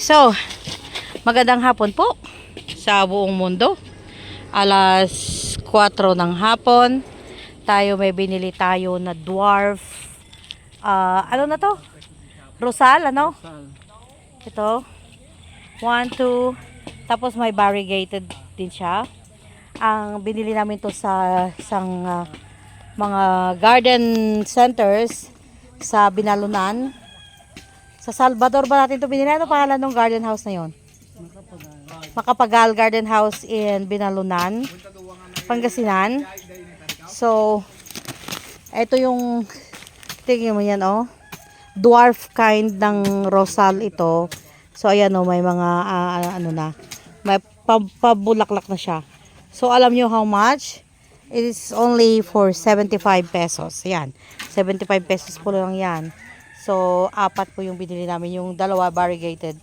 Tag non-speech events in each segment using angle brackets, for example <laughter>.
So, magandang hapon po sa buong mundo. Alas 4 ng hapon. Tayo may binili tayo na dwarf. ah, ano na to? Rosal, ano? Ito. One, two. Tapos may variegated din siya. Ang binili namin to sa isang ah, mga garden centers sa Binalunan. Sa Salvador ba natin ito binili? Ano pangalan ng garden house na yon? Makapagal Garden House in Binalunan, Pangasinan. So, ito yung, tingin mo yan, oh. Dwarf kind ng rosal ito. So, ayan, oh, may mga, ah, ano na, may pa- pabulaklak na siya. So, alam nyo how much? It is only for 75 pesos. Ayan, 75 pesos po lang yan. So, apat po yung binili namin, yung dalawa variegated.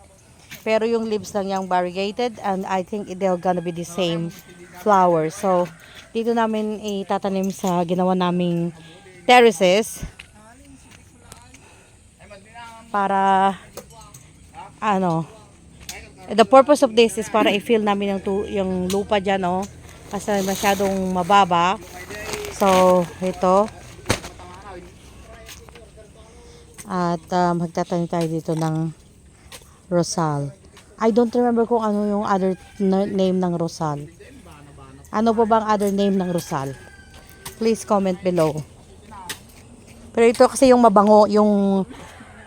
Pero yung leaves lang yung variegated and I think they're gonna be the same flower. So, dito namin itatanim sa ginawa naming terraces para ano the purpose of this is para i-fill namin yung, yung lupa dyan oh kasi masyadong mababa so ito at uh, magtatanim tayo dito ng Rosal. I don't remember kung ano yung other na- name ng Rosal. Ano po bang other name ng Rosal? Please comment below. Pero ito kasi yung mabango, yung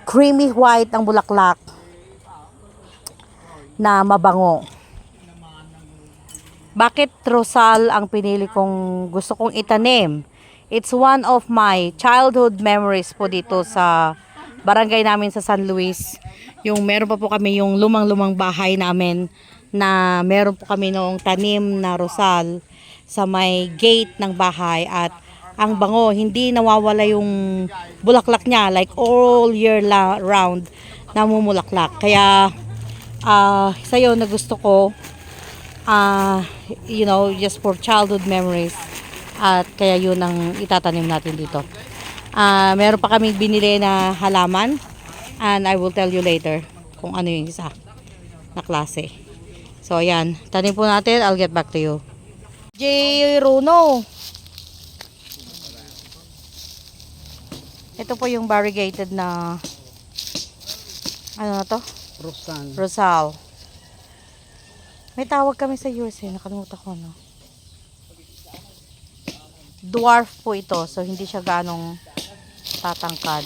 creamy white ang bulaklak na mabango. Bakit Rosal ang pinili kong gusto kong itanim? It's one of my childhood memories po dito sa barangay namin sa San Luis. Yung meron pa po kami yung lumang-lumang bahay namin na meron po kami noong tanim na rosal sa may gate ng bahay at ang bango, hindi nawawala yung bulaklak niya like all year round namumulaklak. Kaya ah sa na gusto ko ah you know, just for childhood memories. At kaya yun ang itatanim natin dito. Ah, meron pa kaming binili na halaman and I will tell you later kung ano yung isa na klase. So ayan, tanim po natin, I'll get back to you. J. Runo. Ito po yung variegated na ano na to? Rosan. Rosal. May tawag kami sa USA, nakalimutan ko no. Dwarf po ito, so hindi siya ganong tatangkad.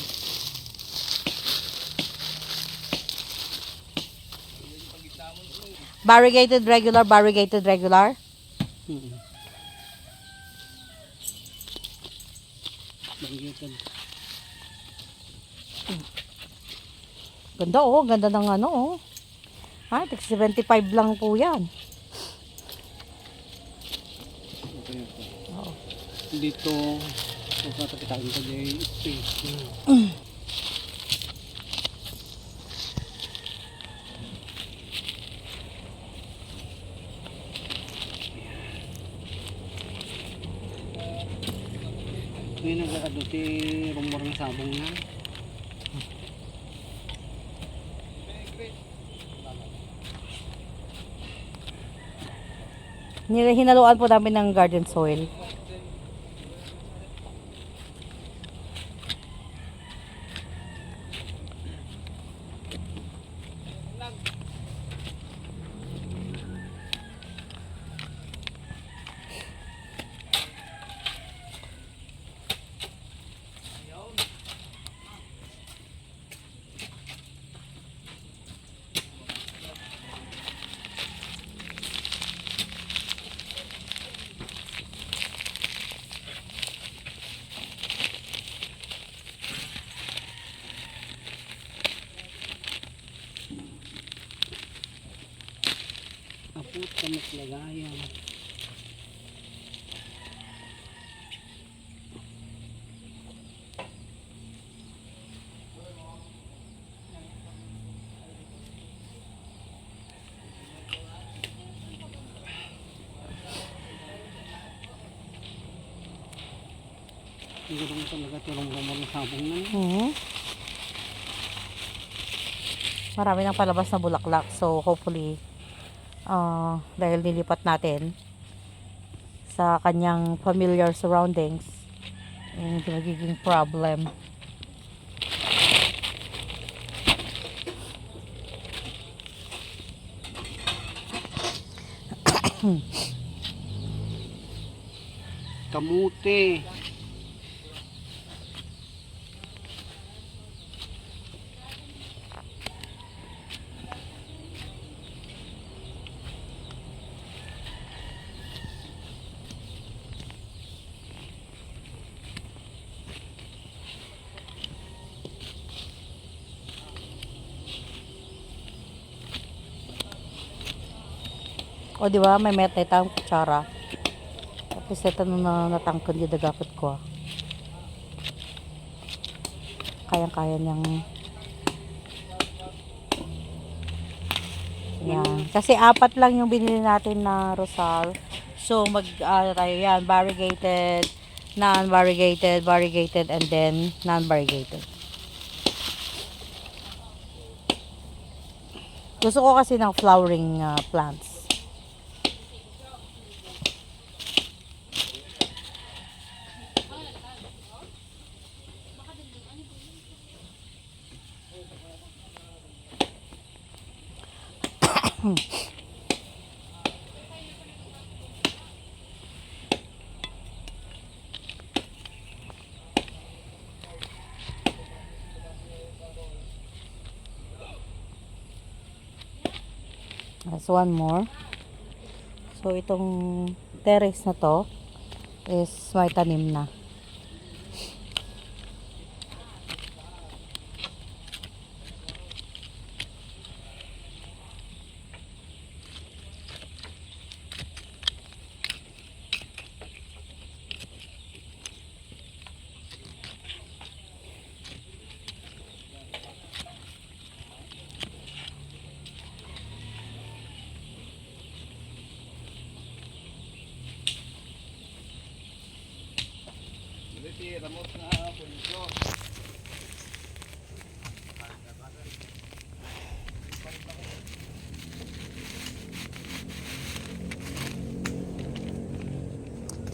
Variegated regular, variegated regular. Hmm. Ganda oh, ganda ng ano oh. Ha, 75 lang po yan. Dito, kung natakitain ko dyan space. May nagkakado ti rumor ng sabong na. Hinaluan po namin ng garden soil. Kamas lagayan. Hindi ko naman talaga tirong rumor ng sabong na. Mhm. marami nang palabas na bulaklak. So, hopefully, uh, dahil nilipat natin sa kanyang familiar surroundings, eh, hindi magiging problem. Kamuti. O, di ba? May meta tayong kutsara. Tapos ito na natangkon yung dagapot ko. ah. Kayang-kaya niyang Yan. Kasi apat lang yung binili natin na rosal. So, mag, ano tayo yan, variegated, non-variegated, variegated, and then non-variegated. Gusto ko kasi ng flowering ah, plants. That's one more. So, itong terrace na to is may tanim na.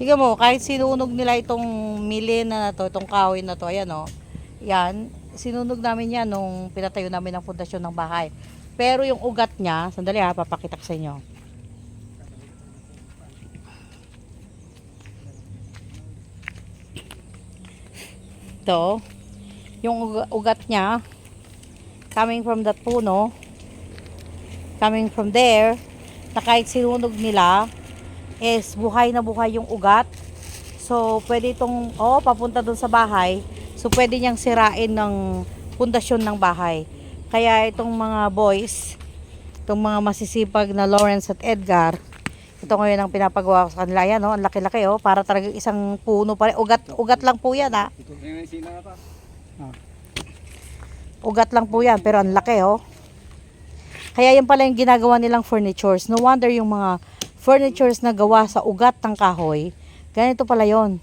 Tingnan mo, kahit sinunog nila itong mili na to, itong kahoy na to, ayan o. Yan, sinunog namin yan nung pinatayo namin ang pundasyon ng bahay. Pero yung ugat niya, sandali ha, papakita ko sa inyo. Ito, yung uga- ugat niya, coming from that puno, coming from there, na kahit sinunog nila, is buhay na buhay yung ugat. So, pwede itong, oh, papunta dun sa bahay. So, pwede niyang sirain ng pundasyon ng bahay. Kaya itong mga boys, itong mga masisipag na Lawrence at Edgar, ito ngayon ang pinapagawa ko sa kanila. Yan, oh, ang laki-laki, oh, para talaga isang puno pa rin. Ugat, ugat lang po yan, ha. Ta. Ah. Ugat lang po yan, pero ang laki, oh. Kaya yan pala yung ginagawa nilang furnitures. No wonder yung mga furnitures na gawa sa ugat ng kahoy, ganito pala yon.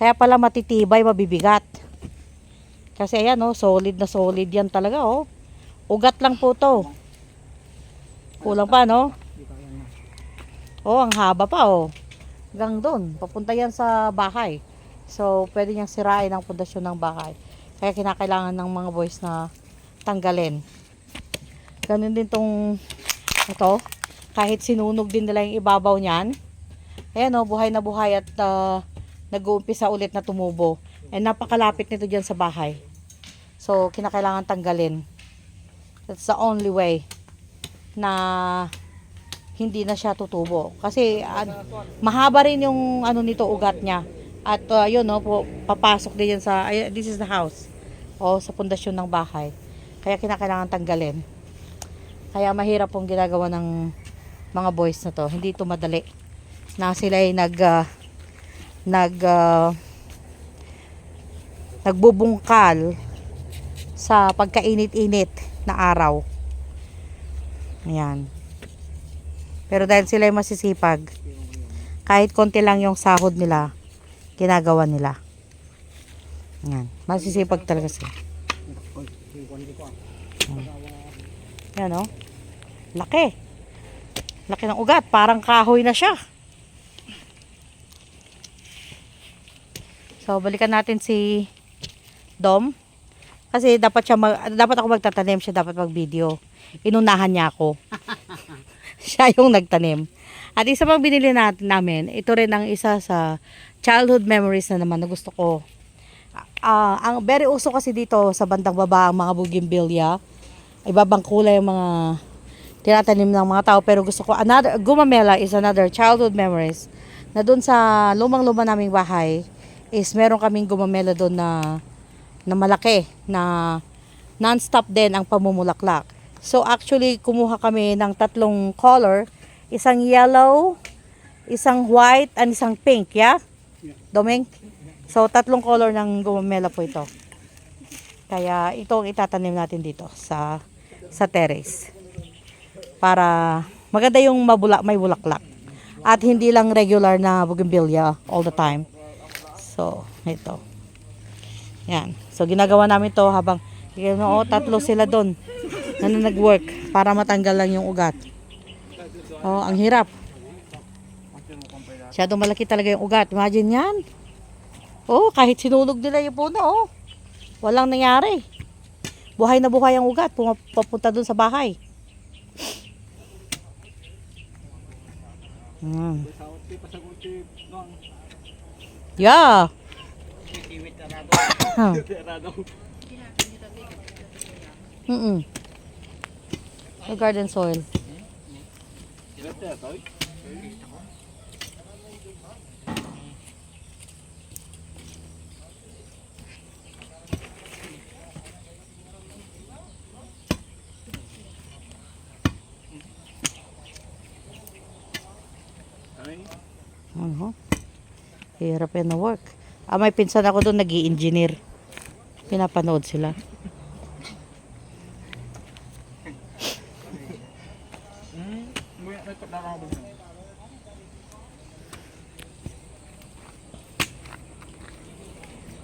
Kaya pala matitibay, mabibigat. Kasi ayan, oh, solid na solid yan talaga, oh. Ugat lang po to. Kulang pa, no? Oh, ang haba pa, oh. Hanggang doon. Papunta yan sa bahay. So, pwede niyang sirain ang pundasyon ng bahay. Kaya kinakailangan ng mga boys na tanggalin. Ganun din tong ito. Kahit sinunog din nila yung ibabaw niyan. Ayan oh, buhay na buhay at uh, nag-uumpisa ulit na tumubo. And napakalapit nito dyan sa bahay. So, kinakailangan tanggalin. That's the only way na hindi na siya tutubo. Kasi ah, mahaba rin yung ano nito ugat niya. At uh, yun no, po, papasok din yan sa ay, this is the house. O sa pundasyon ng bahay. Kaya kinakailangan tanggalin. Kaya mahirap pong ginagawa ng mga boys na to. Hindi ito madali. Na sila ay nag ah, nag ah, nagbubungkal sa pagkainit-init na araw. Ayan. Pero dahil sila ay masisipag, kahit konti lang yung sahod nila, ginagawa nila. Yan. Masisipag talaga sila. Yan oh. Laki. Laki ng ugat. Parang kahoy na siya. So, balikan natin si Dom. Kasi dapat siya mag, dapat ako magtatanim, siya dapat mag-video. Inunahan niya ako. <laughs> siya yung nagtanim. At isa pang binili natin namin, ito rin ang isa sa childhood memories na naman na gusto ko. Ah, ang very uso kasi dito sa bandang baba ang mga bougainvillea. Ibabang kulay ang mga tinatanim ng mga tao pero gusto ko another gumamela is another childhood memories na doon sa lumang-luma naming bahay is meron kaming gumamela doon na na malaki na non-stop din ang pamumulaklak. So actually kumuha kami ng tatlong color, isang yellow, isang white, and isang pink, yeah? Doming? So tatlong color ng gumamela po ito. Kaya ito ang itatanim natin dito sa sa terrace. Para maganda yung mabula, may bulaklak. At hindi lang regular na bougainvillea all the time. So, ito. Yan. So, ginagawa namin to habang, you know, oh, tatlo sila doon na nag-work para matanggal lang yung ugat. Oh, ang hirap. Masyadong malaki talaga yung ugat. Imagine yan. Oh, kahit sinulog nila yung puno, oh. Walang nangyari. Buhay na buhay ang ugat. Puma- Papunta doon sa bahay. Mm. Yeah. <coughs> Arado. Mm-mm. The garden soil. Ano? Hirap yan na work. Ah, may pinsan ako doon nag engineer Pinapanood sila. Hmm, may may pagdarama ba?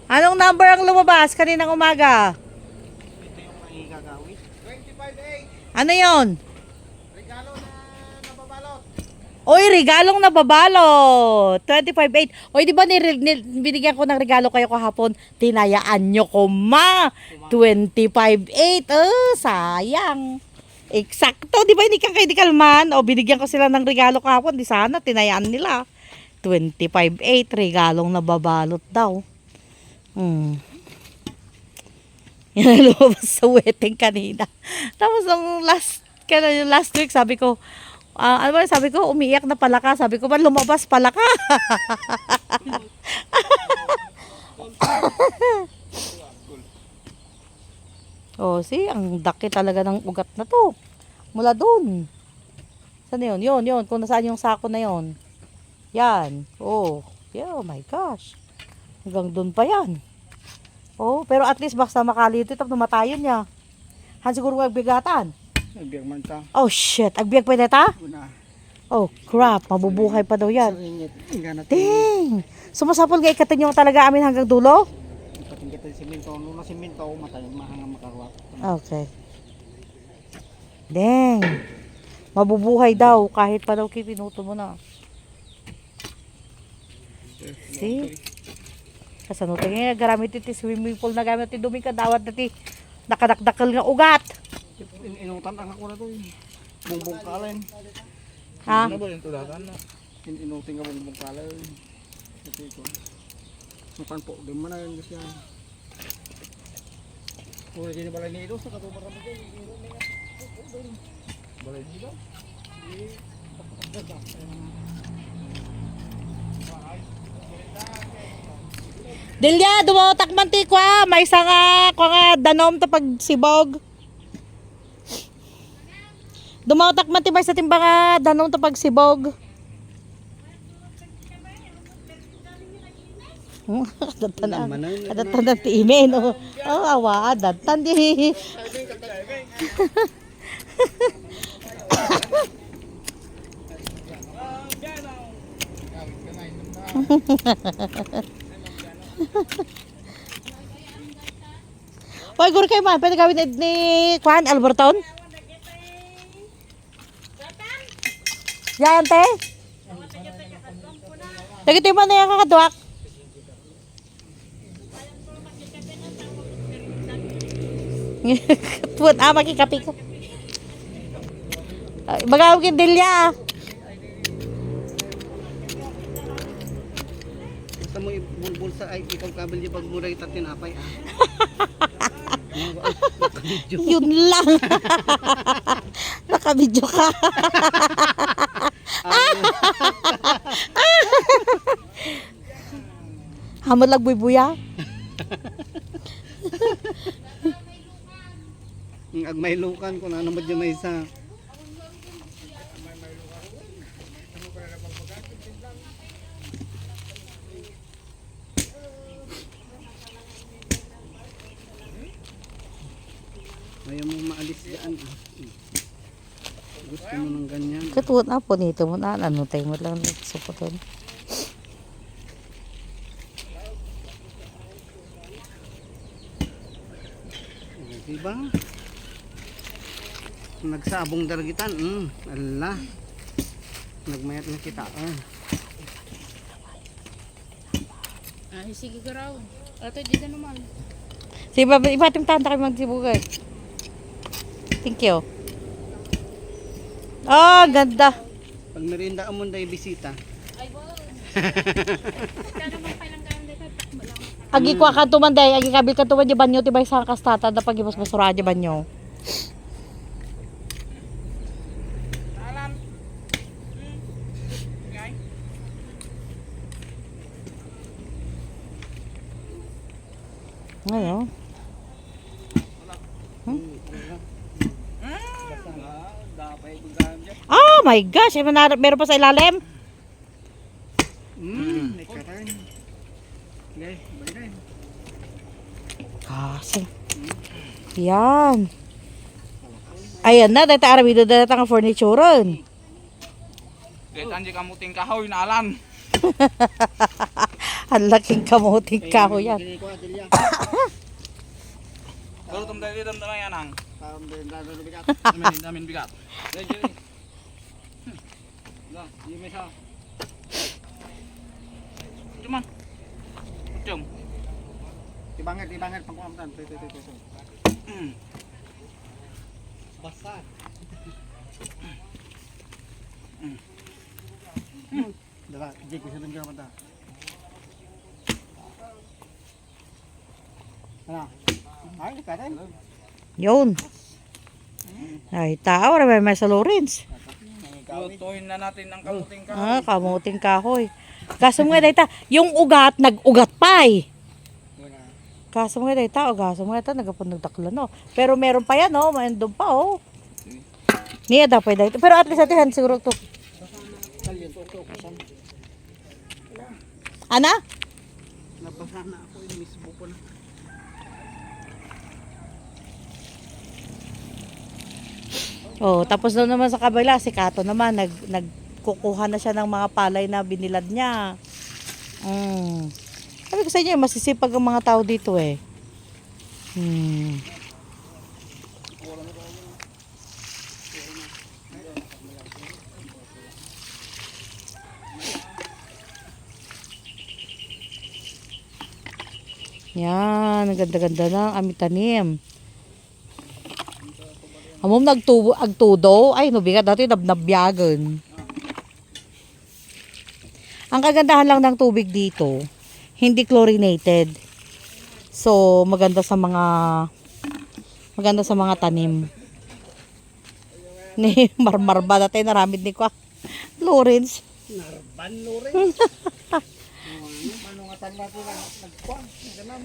Anong number ang lumabas kaninang umaga? Ito yung may gagawin. 25.8. Ano yon? Regalo na nababalot. Oy, regalong nababalot. 25.8. Oy, di ba ni, ni- binigyan ko ng regalo kayo kahapon? Tinayaan nyo ko, ma. 25.8. Oh, sayang. Eksakto, di ba hindi ka kay kalman? O, binigyan ko sila ng regalo kahapon. Di sana, tinayaan nila. 25.8. Regalong nababalot daw. Hmm. Yan <laughs> lumabas sa wedding kanina. Tapos nung last, kaya yung last week, sabi ko, ah, ano ba, sabi ko, umiiyak na pala ka. Sabi ko, ba lumabas pala ka? <laughs> oh, see, ang daki talaga ng ugat na to. Mula dun. Saan na yun? Yun, yun. Kung nasaan yung sako na yun. Yan. Oh, yeah, oh my gosh. Hanggang dun pa yan. Oh, pero at least basta makalito tapos namatayon niya. Han siguro magbigatan. Nagbiyak man ta. Oh shit, agbiyak pa ta? Una. Oh crap, mabubuhay pa daw yan. Dang! Sumasapol ga ikatin yung talaga amin hanggang dulo? Patingkit ng simento. Nung na simento, matay. Mahangang makaruwak. Okay. Dang! Mabubuhay daw kahit pa daw kipinuto mo na. See? Kasano tayo nga garamit iti swimming pool na gamit iti dumi ka dawat nati nakadakdakal nga ugat. In inutan ang ako na to. Bumbong kalin. Ha? Ano ba yung tulakan na? In inutin nga bumbong kalin. Ito ito. Mukan po. Di mo na yung gusto yan. Kung hindi balay ni Ito, sa katubaran mo dyan. Balay dito? Dilya, dumotak man ti kwa. May isa nga, kwa nga, danom ta pag sibog. Dumotak man ti may sa timba nga, danom ta pag sibog. Adatan na. Adatan na ti ime, no? Oh, awa, adatan di. Hoy, guro kayo man. Pwede gawin ni, Juan Alberton? Yan, te. Lagi mo na yung <laughs> kakadwak. Tuwan, ah, makikapi ko. Bagawag yung dilya. Basta mo ibulbul sa ay ikaw kabel di pag mura kita tinapay ah. <laughs> Yun lang. <laughs> Nakabidyo ka. Hamad lang buy-buya. Ang agmaylukan ko na ano dyan may isa. Ayaw mo maalis dyan ah. Gusto mo ng ganyan. Katuwan na po nito mo na. Ano tayo mo lang suputin. Diba? Nagsabong daragitan. Mm, ala. Nagmayat na kita. Ah. Ay, sige ka raw. Ito, di na naman. Sige, ba, iba ating tanta kayo magsibugay. Thank you. Ah, ganda. Pag merinda mo na bisita. Ay, wow. <laughs> Dito. Agi kwa ka tumanday, agi kabil ka tuman di banyo tibay sa kastata na pag ibas basura di banyo. Ngayon. Oh my gosh, meron pa sa ilalim. Mm. Kasi. Yan. Ayan na, dahil arabido dahil ang furniture Dito ang kamuting kahoy na alan. <laughs> Ang laking kamuting kaho yan. Dili ko adilya. Pero tum dali tum na yan ang. Tam den da do bigat. <laughs> Amin, amin bigat. Dali dali. Lah, iya mesa. Cuman. Cum. Tibangat, tibangat pangkuamtan. Tuh, tuh, tuh, tuh. Basah. Dala, jek bisa dengar mata. Ano? Ay, karen. Yun. Ay, tao, may may sa Lawrence. Lutuin na natin ang kamuting kahoy. Ah, kamuting kahoy. Kaso mga dayta, yung ugat, nag-ugat pa eh. Kaso mga dayta, o kaso mga dayta, nagapon nagtakla no. Pero meron pa yan, oh, may doon pa, oh. Niya dapat dayta. Pero at least atihan siguro to. Ana? Nabasa na ako yung mismo po na. Oh, tapos doon naman sa kabila, si Kato naman, nag, nagkukuha na siya ng mga palay na binilad niya. Mm. Sabi ko sa inyo, masisipag ang mga tao dito eh. Hmm. Yan, ganda-ganda ng aming tanim. Amom nagtubo agtudo ay no bigat dati nabnabyagan. Ang kagandahan lang ng tubig dito, hindi chlorinated. So maganda sa mga maganda sa mga tanim. <laughs> Ni marmar ba dati naramid ni ko. Lawrence. Narban lo rin. Ano nga tanda ko na nagkuhan. Ganun.